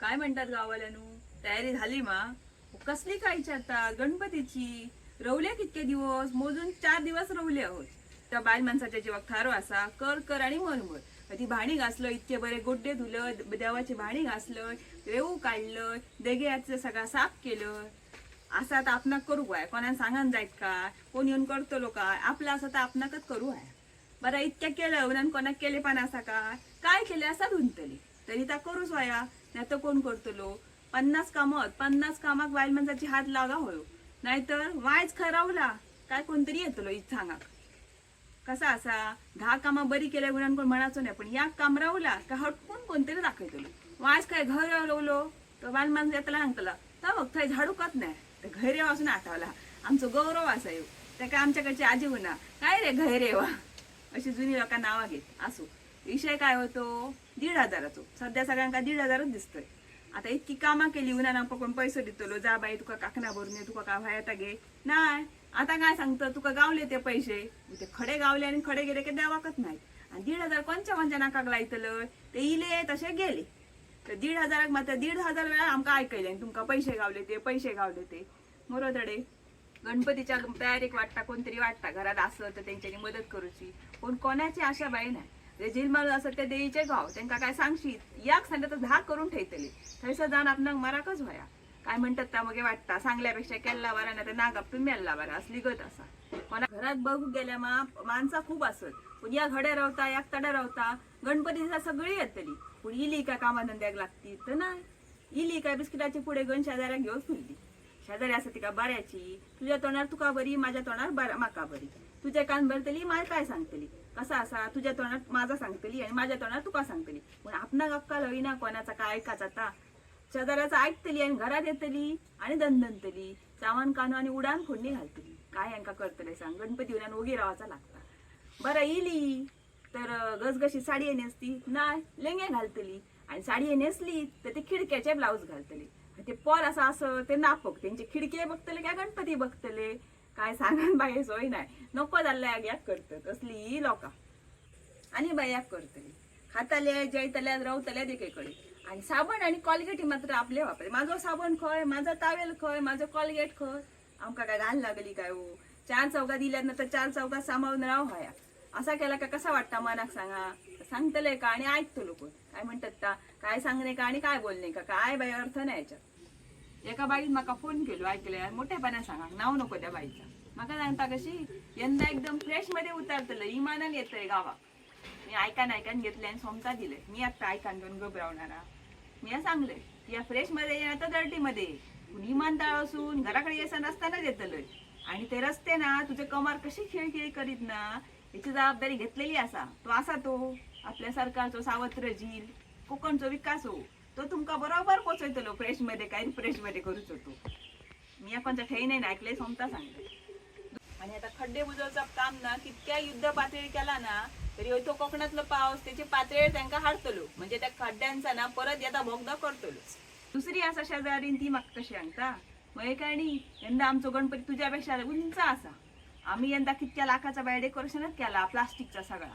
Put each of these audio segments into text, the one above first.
काय म्हणतात गावाल्यानू? तयारी झाली मा? कसली काय आता? गणपतीची? रवल्या कितके दिवस? मोजून चार दिवस रवले आहोत. त्या बाय माणसाच्या जीवाक थारो असा कर कर आणि मन मन ती भाणी घासलं इतके बरे गोड्डे धुलं देवाची भाणी घासलं रेऊ काढलं देगेचं सगळा साफ केलं. असं आता आपणाक करू काय? कोणाला सांगान जायत काय कोण येऊन करतलो काय आपलं असं तर आपणाकच करू आहे. बरं इतक्या केलं कोणाक केले पण असा काय काय केले असा धुंतली. तरी त्या करूच वया. नाही तर कोण करतलो पन्नास कामत पन्नास कामाक बायल माणसाची हात लागा होयो. नाहीतर वायच खरावला. काय कोणतरी येतलो इत सांगाक कसा असा? दहा कामा बरी केल्या गुणांन कोण म्हणायचो नाही पण या काम रावला का हटकून कोणतरी दाखवतलो वाज काय घर रावलो तर बाल माणूस येतला सांगतला तर बघ थंय झाडूकत नाही. तर घैरे वाचून आठवला आमचो गौरव असा येऊ त्या काय आमच्याकडची आजी म्हणा. काय रे घैरेवा अशी जुनी लोकांना नावं घेत असू. विषय काय होतो? दीड हजाराचो. सध्या सगळ्यांका दीड हजारच दिसतोय. आता इतकी कामां केली उन्हा आमका कोण पैसे दितलो जा बाई तुका काकना भरून ये, तुका काय येता घे नाय आता काय सांगतं? तुका गावले ते पैसे. ते खडे गावले आणि खडे गेले की देवाकच नाही. आणि दीड हजार कोणच्या कोणच्या नाकाक लायतलं? ते इले तसे गेले. तर दीड हजाराक मात्र दीड हजार वेळा आमकां ऐकले आणि तुमका पैसे गावले ते पैसे गावले ते. मरोदडे गणपतीच्या तयारीक वाटता कोणतरी वाटता घरात असलं तर त्यांच्यानी मदत करूची. पण कोणाची आशा बाई नाही. जे मारून असं ते देईचे गाव त्यांका काय सांगशीत? याक सांगता तर धाक करून ठेवतले. थंयसर जाऊन आपणाक मराकच व्हाया. काय म्हणतात त्या मगे वाटता सांगल्यापेक्षा केल्ला बरा ना तर नागाप मेल्ला बरा असली गत असा. कोणा घरात बघू गेल्या मा माणसा खूप असत. पण या घड्या रावता या तड्या रावता गणपती सगळी येतली. पण इली काय कामाधंद्याक लागती? तर नाही. इली काय बिस्किटाची पुढे गण शेजाऱ्याक घेऊन फिरली. शेजारी असं ती का बऱ्याची? तुझ्या तोंडार तुका बरी माझ्या तोंडार बरा माका बरी. तुझ्या कान भरतली मला काय सांगतली. कसा असा तुझ्या तोंडात माझा सांगतली आणि माझ्या तोंडात तुका सांगतली? पण आपणा गप्पा ना कोणाचा काय ऐकायचा आता शेजाऱ्याचं ऐकतली आणि घरात येतली आणि दणदणतली. सामान कानू आणि उडान फोडणी घालतली. काय यांका करतले सांग? गणपती उन्हान ओगी रावाचा लागता. बरं येली तर गसगशी साडी नेसती नाय लेंगे घालतली. आणि साडी नेसली तर ते खिडक्याचे ब्लाऊज घालतली. ते पोर असं असं ते नापक. त्यांचे खिडके बघतले काय गणपती बघतले? काय सांगान बाई सोय नाही. नको जाल्ल्या याक करतात असली लोका. आणि बायाक करतली खाताले जयतल्या रावतल्या कडेन आणि साबण आणि कॉलगेट मात्र आपले वापरे म्हाजो साबण खय माझा तावेल खय माझं कॉलगेट खय. आमका काय घाल लागली काय हो? चार चौका दिल्यानंतर चार चौका सांबाळून राव हया. असा केला का कसा वाटता मनाक सांगा? सांगतले का? आणि ऐकतो लोक. काय म्हणतात का काय सांगणे का? आणि काय बोलणे का? काय बाई अर्थ नाही याच्यात. एका बाईन म्हाका फोन केलो आयकल्यार मोठेपणा सांगा नाव नको त्या बाईचा. म्हाका सांगता कशी यंदा एकदम फ्रेशमध्ये उतारतलं इमानान येतंय गावा मी ऐकान ऐकान घेतले आणि सोमता दिले मी आता ऐकान घेऊन घबरावणारा. मी या सांगले या फ्रेशमध्ये ये आता दर्टी मध्ये. पण इमानदार असून घराकडे येसन असताना देतलंय. आणि ते रस्ते ना तुझे कमार कशी खेळखेळी करीत ना याची जबाबदारी घेतलेली असा. तो असा तो आपल्या सरकारचो सावत्र झील कोकणचो विकास हो. तो तुमका बरोबर पोचवतलो फ्रेशमध्ये काय फ्रेशमध्ये करूच होतो. मी कोणत्या ठेई नाही ऐकले सोमता सांगले आणि आता खड्डे बुजवचं काम ना कितक्या युद्ध पातळी केला ना तरी तो कोकणातलं पाऊस त्याची पातळी त्यांका हाडतलो. म्हणजे त्या खड्ड्यांचा ना परत येता बोगदा करतलो. दुसरी असा शेजारीन ती माग कशी सांगता मग काय नाही यंदा आमचो गणपती तुझ्यापेक्षा उंच असा. आम्ही यंदा कितक्या लाखाचा बाय डेकोरेशनच केला प्लास्टिकचा सगळा.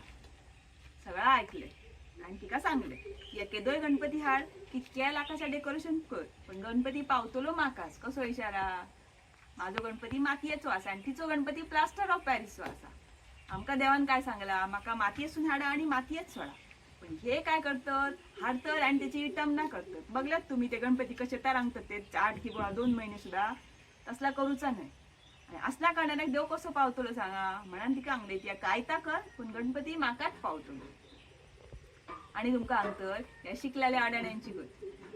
सगळं ऐकले आणि तिका सांगले? एकेदोय गणपती हाड कितक्या लाखाचा डेकोरेशन कर? पण गणपती पावतलो माकास कसो इशारा? माझो गणपती मातयेचो असा आणि तिचो गणपती प्लास्टर ऑफ पॅरिसचो असा आमका देवान काय सांगला माका मातयेसून हाडा आणि मातयेच सोडा. पण हे काय करतात? हाडतात आणि त्याची विटंबना करतात. बघलात तुम्ही ते गणपती कसे तारांगतात? ते आठ किंवा दोन महिने सुद्धा तसला करूचा नाही. आणि असला कारणाने देव कसो पावतलो सांगा? म्हणान ती सांगले ती कायता कर पण गणपती माकाच पावतलो. आणि तुमकां अंतर ह्या शिकलेल्या अडाण्यांची गत.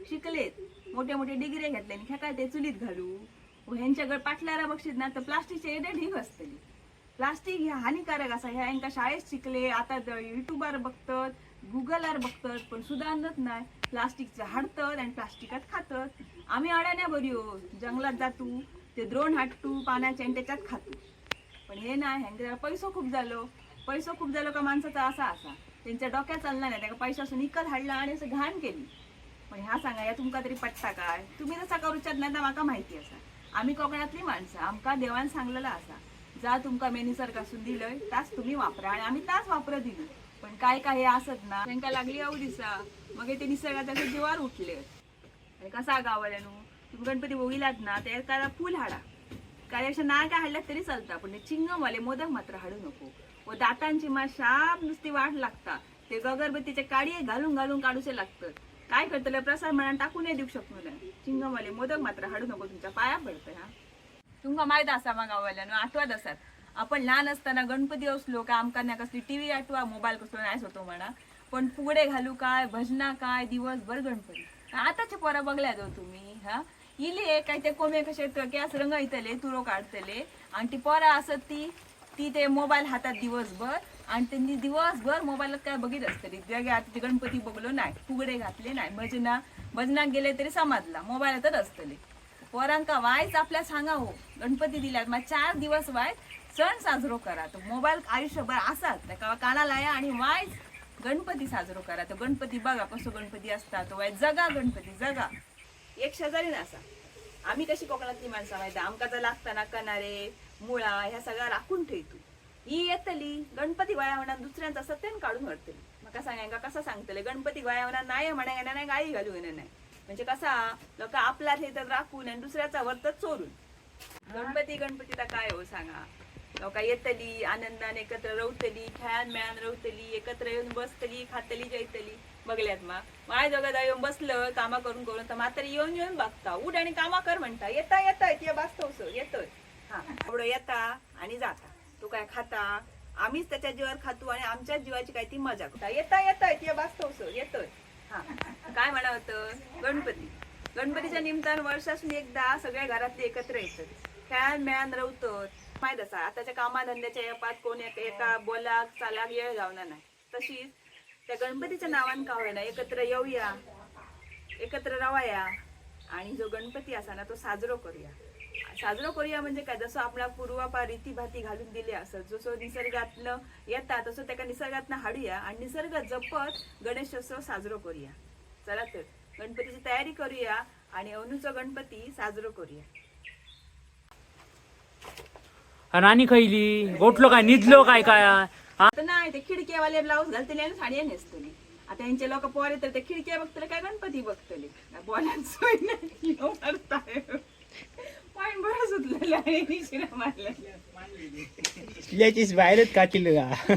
शिकलेत मोठे मोठे डिग्री घेतले आणि ह्या काय ते चुलीत घालू. व ह्यांच्याकडे पाटल्याला बघशीत ना तर प्लास्टिकचे एडे ढीग असतली. प्लास्टिक हे हानिकारक असा ह्या यांका शाळेत शिकले आता युट्यूबार बघतात गुगलार बघतात पण सुधारणत नाही. प्लास्टिकचं हाडतात आणि प्लास्टिकात खातात. आम्ही अडाण्या बऱ्यो हो, जंगलात जातू ते द्रोण हाडटू पाण्याच्या आणि त्याच्यात खातू. पण हे नाही ह्यांच्या पैसो खूप झालो. पैसो खूप झालो का माणसाचा असा असा. त्यांच्या डोक्यात चालला नाही. त्या पैशासून इकत हाडला आणि असं घाण केली. पण ह्या सांगा या तुमका तरी पट्टा काय? तुम्ही जसा करूच्यात नाही तर माका माहिती असा. आम्ही कोकणातली माणसं आमका देवान सांगलेला असा. जा तुमका मे निसर्गासून दिलंय तास तुम्ही वापरा आणि आम्ही तास वापरत दिलो. पण काय काय हे असत ना त्यांना लागली आवडीसा दिसा मग ते निसर्गाच्या जीवार उठले आणि कसा गावाल्यानो तुम्ही गणपती बघिलात ना ते एखादा फुल हाडा. काय नाळ काय हाडल्यात तरी चालता. पण ते चिंगमवाले मोदक मात्र हाडू नको. व दातांची मा शाप नुसती वाट लागता. ते अगरबत्तीचे काडी घालून घालून काढूचे लागतं. काय करतले? प्रसाद म्हणा टाकून देऊ शकतो ना चिंगमवाले मोदक मात्र हाडू नको. तुमच्या पाया पडतं हा. तुमका माहीत असा मग गावाल्यानो आठवत असतात आपण लहान असताना गणपती असलो का आमका ना कसली टीव्ही आठवा मोबाईल कसलो नाहीच होतो म्हणा. पण फुगडे घालू काय भजना काय दिवसभर गणपती. आताचे पोरं बघल्या जाऊ हो तुम्ही हा. इले काय ते कोमे कसे गॅस रंगयतले तुरो काढतले. आणि ती पोरं असत ती ती ते मोबाईल हातात दिवसभर. आणि त्यांनी दिवसभर मोबाईलात काय बघित असतली जगे आता ते गणपती बघलो नाही फुगडे घातले नाही. भजना भजनाक गेले तरी समाजला मोबाईलातच असतले पोरांका वायच आपल्या सांगावं हो. गणपती दिल्यात मग चार दिवस वाय सण साजरो करा. तो मोबाईल आयुष्यभर असाच. त्या कानाला या आणि वायच गणपती साजरो करा. तो गणपती बघा कसो गणपती असता तो वाय जगा गणपती जगा. एक शेजारी असा. आम्ही कशी कोकणातली माणसं माहिती आमकाचा तर लागताना कनारे मुळा ह्या सगळ्या राखून ठेवतो ही येतली गणपती गोयावना दुसऱ्यांचा सत्यान काढून हरतली म्हाका सांगायका कसा सांगतले? गणपती गोयावना नाही म्हणा येणार नाही गाई घालू येणार नाही. म्हणजे कसा लोक आपला हे तर राखून आणि दुसऱ्याचा वर्तच चोरून. गणपती गणपतीचा काय हो सांगा? लोक येतली आनंदान एकत्र रवतली खेळान मेळान रवतली एकत्र येऊन बसतली खातली जेतली बघल्यात मा. माय जगात येऊन बसलं कामा करून करून तर मात्र येऊन येऊन बघता. उठ आणि कामा कर म्हणता. येता येता ते बसतो येतोय. हा. एवढं येता आणि जाता. तू काय खाता? आम्हीच त्याच्या जीवावर खातो आणि आमच्या जीवाची काय ती मजा करता येता येता ते बसतो येतोय. हा. काय म्हणा होतं गणपती. गणपतीच्या निमतान वर्षासून एकदा सगळ्या घरातले एकत्र येतात. खेळान मेळान रवतात. माहीत असा आताच्या कामाधंद्याच्या येपात कोण एका एका बोलाक चालाक येळ गावना नाही. तशीच त्या गणपतीच्या नावान का होईना एकत्र येऊया एकत्र रवाया आणि जो गणपती असा ना तो साजरो करूया. साजरो करूया म्हणजे काय? जसं आपल्या पूर्वापा रीती भाती घालून दिले असत जसं निसर्गातनं येतात तसं त्या निसर्गातनं हाडूया आणि निसर्ग जपत गणेशोत्सव साजरो करूया. चला तर गणपतीची तयारी करूया आणि अवनूचा गणपती साजरो करूया. राणी खैली गोठलो काय निजलो काय काय? हा? आता नाही ते खिडकेवाले ब्लाऊज घालतले आणि साडी नेसतली आता यांचे लोक पोरे तर ते खिडक्या बघतले काय गणपती बघतले? बोलांचं पाय बरं सुटलेलं आणि शिरा मारलेलं. याचीच बाहेरच काचिल का